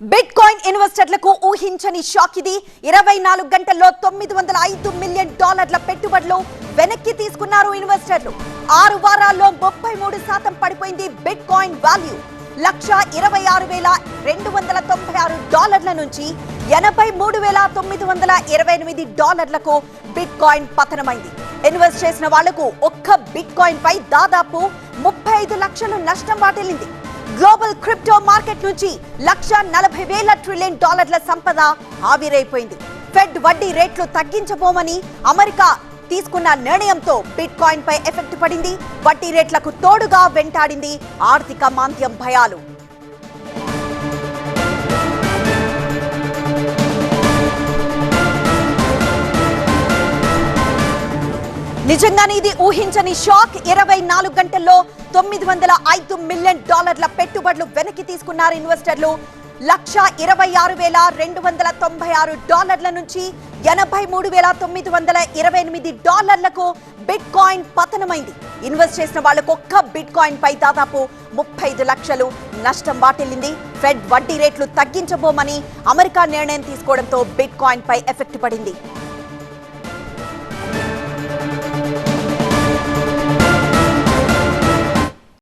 Bit coin ఇన్వెస్టర్లకు ఊహించని shock ఇది. ఇరవై నాలుగు గంటల్లో తొమ్మిది వందల ఐదు మిలియన్ డాలర్ల పెట్టుబడులు వెనక్కి తీసుకున్నారు ఇన్వెస్టర్లు. ఆరు వారాల్లో ముప్పై మూడు శాతం పడిపోయింది బిట్ కాయిన్ వాల్యూ. లక్ష ఇరవై ఆరు వేల రెండు వందల తొంభై ఆరు డాలర్ల నుంచి ఎనభై మూడు వేల తొమ్మిది వందల ఇరవై ఎనిమిది డాలర్లకు బిట్ కాయిన్ పతనమైంది. ఇన్వెస్ట్ చేసిన వాళ్ళకు ఒక్క బిట్ కాయిన్ పై దాదాపు ముప్పై ఐదు లక్షలు నష్టం వాటిల్లింది. గ్లోబల్ క్రిప్టో మార్కెట్ నుంచి లక్ష నలభై వేల ట్రిలియన్ డాలర్ల సంపద ఆవిరైపోయింది. ఫెడ్ వడ్డీ రేట్లు తగ్గించబోమని అమెరికా తీసుకున్న నిర్ణయంతో బిట్ కాయిన్ పై ఎఫెక్ట్ పడింది. వడ్డీ రేట్లకు తోడుగా వెంటాడింది ఆర్థిక మాంద్యం భయాలు. నిజంగానే ఇది ఊహించని షాక్. ఇరవై నాలుగు గంటల్లో తొమ్మిది వందల ఐదు మిలియన్ డాలర్ల పెట్టుబడులు వెనక్కి తీసుకున్నారు ఇన్వెస్టర్లు. లక్ష ఇరవై ఆరు వేల రెండు వందల తొంభై ఆరు డాలర్ల నుంచి ఎనభై మూడు వేల తొమ్మిది వందల ఇరవై ఎనిమిది డాలర్లకు బిట్ కాయిన్ పతనమైంది. ఇన్వెస్ట్ చేసిన వాళ్ళకు ఒక్క బిట్ కాయిన్ పై దాదాపు ముప్పై ఐదు లక్షలు నష్టం వాటిల్లింది. ఫెడ్ వడ్డీ రేట్లు తగ్గించబోమని అమెరికా నిర్ణయం తీసుకోవడంతో బిట్ కాయిన్ పై ఎఫెక్ట్ పడింది.